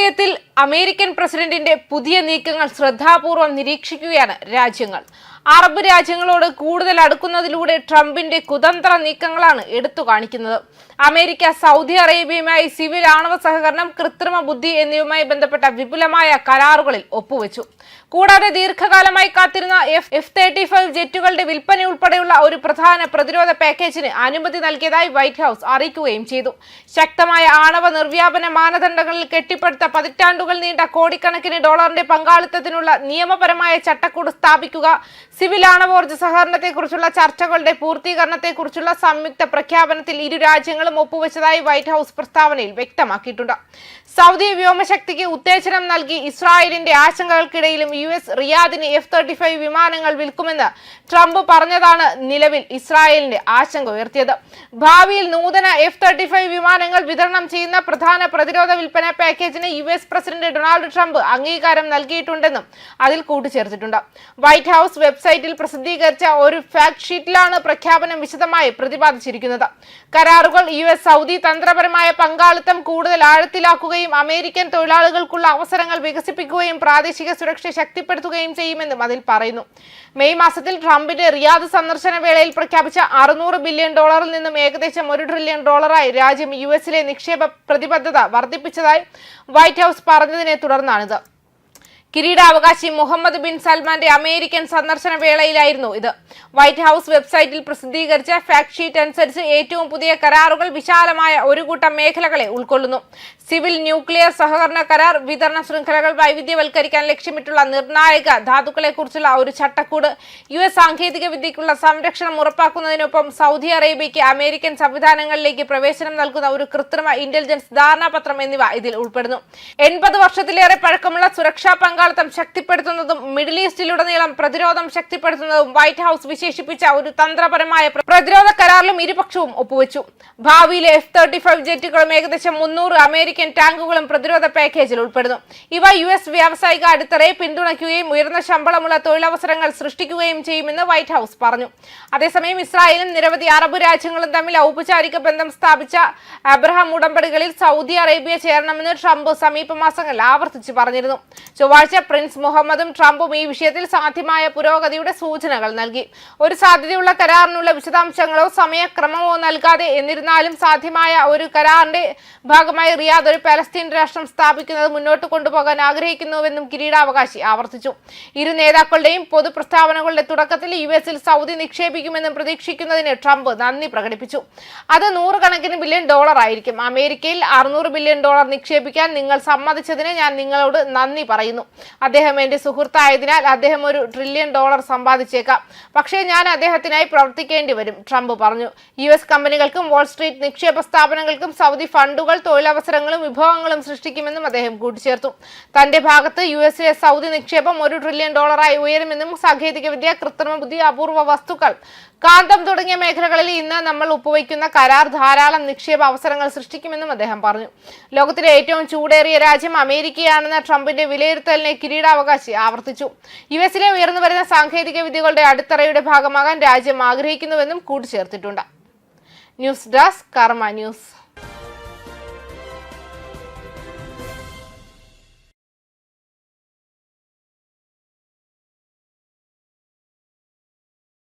വിഷയത്തിൽ അമേരിക്കൻ പ്രസിഡന്റിന്റെ പുതിയ നീക്കങ്ങൾ ശ്രദ്ധാപൂർവം നിരീക്ഷിക്കുകയാണ് രാജ്യങ്ങൾ. അറബ് രാജ്യങ്ങളോട് കൂടുതൽ അടുക്കുന്നതിലൂടെ ട്രംപിന്റെ കുതന്ത്ര നീക്കങ്ങളാണ് എടുത്തു കാണിക്കുന്നത്. അമേരിക്ക സൗദി അറേബ്യയുമായി സിവിൽ ആണവ സഹകരണം കൃത്രിമ ബുദ്ധി എന്നിവയുമായി ബന്ധപ്പെട്ട വിപുലമായ കരാറുകളിൽ ഒപ്പുവെച്ചു. കൂടാതെ ദീർഘകാലമായി കാത്തിരുന്ന എഫ് എഫ് തേർട്ടി ഫൈവ് ജെറ്റുകളുടെ വിൽപ്പന ഉൾപ്പെടെയുള്ള ഒരു പ്രധാന പ്രതിരോധ പാക്കേജിന് അനുമതി നൽകിയതായി വൈറ്റ് ഹൌസ് അറിയിക്കുകയും ചെയ്തു. ശക്തമായ ആണവ നിർവ്യാപന മാനദണ്ഡങ്ങളിൽ കെട്ടിപ്പടുത്ത പതിറ്റാണ്ടുകൾ നീണ്ട കോടിക്കണക്കിന് ഡോളറിന്റെ പങ്കാളിത്തത്തിനുള്ള നിയമപരമായ ചട്ടക്കൂട് സ്ഥാപിക്കുക സിവിൽ ആണവോർജ സഹകരണത്തെക്കുറിച്ചുള്ള ചർച്ചകളുടെ പൂർത്തീകരണത്തെക്കുറിച്ചുള്ള സംയുക്ത പ്രഖ്യാപനത്തിൽ ഇരു രാജ്യങ്ങളും ഒപ്പുവെച്ചതായി വൈറ്റ് ഹൌസ് പ്രസ്താവനയിൽ വ്യക്തമാക്കിയിട്ടുണ്ട്. സൗദി വ്യോമശക്തിക്ക് ഉത്തേജനം നൽകി ഇസ്രായേലിന്റെ ആശങ്കകൾക്കിടയിലും യു എസ് റിയാദിന് എഫ് തേർട്ടി ഫൈവ് വിമാനങ്ങൾ വിൽക്കുമെന്ന് ട്രംപ് പറഞ്ഞതാണ് നിലവിൽ ഇസ്രായേലിന്റെ ആശങ്ക ഉയർത്തിയത്. ഭാവിയിൽ നൂതന എഫ് തേർട്ടി ഫൈവ് വിമാനങ്ങൾ വിതരണം ചെയ്യുന്ന പ്രധാന പ്രതിരോധ വിൽപ്പന പാക്കേജിന് U S president Donald Trump അംഗീകാരം നൽകിയിട്ടുണ്ടെന്നും അതിൽ കൂട്ടിച്ചേർത്തിട്ടുണ്ട്. വൈറ്റ് ഹൌസ് വെബ്സൈറ്റിൽ പ്രസിദ്ധീകരിച്ച ഒരു ഫാക്ട് ഷീറ്റിലാണ് പ്രഖ്യാപനം വിശദമായി പ്രതിപാദിച്ചിരിക്കുന്നത്. കരാറുകൾ യു എസ് സൗദി തന്ത്രപരമായ പങ്കാളിത്തം കൂടുതൽ ആഴത്തിലാക്കുകയും അമേരിക്കൻ തൊഴിലാളികൾക്കുള്ള അവസരങ്ങൾ വികസിപ്പിക്കുകയും പ്രാദേശിക സുരക്ഷ ശക്തിപ്പെടുത്തുകയും ചെയ്യുമെന്നും അതിൽ പറയുന്നു. മെയ് മാസത്തിൽ ട്രംപിന്റെ റിയാദ് സന്ദർശന വേളയിൽ പ്രഖ്യാപിച്ച അറുന്നൂറ് ബില്യൺ ഡോളറിൽ നിന്നും ഏകദേശം ഒരു ട്രില്യൺ ഡോളറായി രാജ്യം യു എസിലെ നിക്ഷേപ പ്രതിബദ്ധത വർദ്ധിപ്പിച്ചതായി വൈറ്റ് ഹൌസ് പറഞ്ഞതിനെ തുടർന്നാണിത്. കിരീടാവകാശി മുഹമ്മദ് ബിൻ സൽമാന്റെ അമേരിക്കൻ സന്ദർശന വേളയിലായിരുന്നു ഇത്. വൈറ്റ് ഹൌസ് വെബ്സൈറ്റിൽ പ്രസിദ്ധീകരിച്ച ഫാക്ട് ഷീറ്റ് അനുസരിച്ച് ഏറ്റവും പുതിയ കരാറുകൾ വിശാലമായ ഒരു കൂട്ടം മേഖലകളെ ഉൾക്കൊള്ളുന്നു. സിവിൽ ന്യൂക്ലിയർ സഹകരണ കരാർ വിതരണ ശൃംഖലകൾ വൈവിധ്യവൽക്കരിക്കാൻ ലക്ഷ്യമിട്ടുള്ള നിർണായക ധാതുക്കളെക്കുറിച്ചുള്ള ഒരു ചട്ടക്കൂട് യു എസ് സാങ്കേതിക വിദ്യയ്ക്കുള്ള സംരക്ഷണം ഉറപ്പാക്കുന്നതിനൊപ്പം സൗദി അറേബ്യയ്ക്ക് അമേരിക്കൻ സംവിധാനങ്ങളിലേക്ക് പ്രവേശനം നൽകുന്ന ഒരു കൃത്രിമ ഇന്റലിജൻസ് ധാരണാപത്രം എന്നിവ ഇതിൽ ഉൾപ്പെടുന്നു. എൺപത് വർഷത്തിലേറെ പഴക്കമുള്ള സുരക്ഷാ പങ്കാളിത്തം ശക്തിപ്പെടുത്തുന്നതും മിഡിൽ ഈസ്റ്റിലുടനീളം പ്രതിരോധം ശക്തിപ്പെടുത്തുന്നതും വൈറ്റ് ഹൌസ് വിശേഷിപ്പിച്ച ഒരു തന്ത്രപരമായ പ്രതിരോധ കരാറിലും ഇരുപക്ഷവും ഒപ്പുവെച്ചു. ഭാവിയിലെ എഫ് തേർട്ടി ഫൈവ് ജെറ്റുകളും ഏകദേശം മുന്നൂറ് അമേരിക്കൻ ടാങ്കുകളും പ്രതിരോധ പാക്കേജിൽ ഉൾപ്പെടുന്നു. ഇവ യു എസ് വ്യാവസായിക അടിത്തറയെ പിന്തുണയ്ക്കുകയും ഉയർന്ന ശമ്പളമുള്ള തൊഴിലവസരങ്ങൾ സൃഷ്ടിക്കുകയും ചെയ്യുമെന്ന് വൈറ്റ് ഹൌസ് പറഞ്ഞു. അതേസമയം ഇസ്രായേലും നിരവധി അറബ് രാജ്യങ്ങളും തമ്മിൽ ഔപചാരിക ബന്ധം സ്ഥാപിച്ച അബ്രഹാം ഉടമ്പടികളിൽ സൗദി അറേബ്യ ചേരണമെന്ന് ട്രംപ് സമീപ മാസങ്ങളിൽ ആവർത്തിച്ചു പറഞ്ഞിരുന്നു. ചൊവ്വാഴ്ച പ്രിൻസ് മുഹമ്മദും ട്രംപും ഈ വിഷയത്തിൽ സാധ്യമായ പുരോഗതിയുടെ സൂചനകൾ നൽകി. ഒരു സാധ്യതയുള്ള കരാറിനുള്ള വിശദാംശങ്ങളോ സമയക്രമമോ നൽകാതെ എന്നിരുന്നാലും സാധ്യമായ ഒരു കരാറിന്റെ ഭാഗമായി റിയാദ് ഒരു പലസ്തീൻ രാഷ്ട്രം സ്ഥാപിക്കുന്നത് മുന്നോട്ട് കൊണ്ടുപോകാൻ ആഗ്രഹിക്കുന്നുവെന്നും കിരീടാവകാശി ആവർത്തിച്ചു. ഇരു നേതാക്കളുടെയും പൊതു പ്രസ്താവനകളുടെ തുടക്കത്തിൽ യു എസിൽ സൗദി നിക്ഷേപിക്കുമെന്നും പ്രതീക്ഷിക്കുന്നതിന് ട്രംപ് നന്ദി പ്രകടിപ്പിച്ചു. അത് നൂറുകണക്കിന് ബില്യൺ ഡോളർ ആയിരിക്കും. അമേരിക്കയിൽ അറുന്നൂറ് ബില്യൺ ഡോളർ നിക്ഷേപിക്കാൻ നിങ്ങൾ സമ്മതിച്ചതിന് ഞാൻ നിങ്ങളോട് നന്ദി പറയുന്നു. അദ്ദേഹം എന്റെ സുഹൃത്തായതിനാൽ അദ്ദേഹം ഒരു ട്രില്യൺ ഡോളർ സമ്പാദിച്ചേക്കാം. പക്ഷേ ഞാൻ അദ്ദേഹത്തിനായി പ്രവർത്തിക്കേണ്ടി വരും ട്രംപ് പറഞ്ഞു. യു എസ് കമ്പനികൾക്കും വാൾസ്ട്രീറ്റ് നിക്ഷേപ സ്ഥാപനങ്ങൾക്കും സൗദി ഫണ്ടുകൾ തൊഴിലവസരങ്ങളും വിഭവങ്ങളും സൃഷ്ടിക്കുമെന്നും അദ്ദേഹം കൂട്ടിച്ചേർത്തു. തന്റെ ഭാഗത്ത് യു എസിലെ സൗദി നിക്ഷേപം ഒരു ട്രില്യൺ ഡോളറായി ഉയരുമെന്നും സാങ്കേതികവിദ്യ കൃത്രിമ ബുദ്ധി അപൂർവ വസ്തുക്കൾ കാന്തം തുടങ്ങിയ മേഖലകളിൽ ഇന്ന് നമ്മൾ ഒപ്പുവയ്ക്കുന്ന കരാർ ധാരാളം നിക്ഷേപ അവസരങ്ങൾ സൃഷ്ടിക്കുമെന്നും അദ്ദേഹം പറഞ്ഞു. ലോകത്തിലെ ഏറ്റവും ചൂടേറിയ രാജ്യം അമേരിക്കയാണെന്ന ട്രംപിന്റെ വിലയിരുത്തലിനെ കിരീടാവകാശി ആവർത്തിച്ചു. യു എസിലെ ഉയർന്നു വരുന്ന സാങ്കേതിക വിദ്യകളുടെ അടിത്തറയുടെ ഭാഗമാകാൻ രാജ്യം ആഗ്രഹിക്കുന്നുവെന്നും കൂട്ടിച്ചേർത്തിട്ടുണ്ട്. News desk Karma news.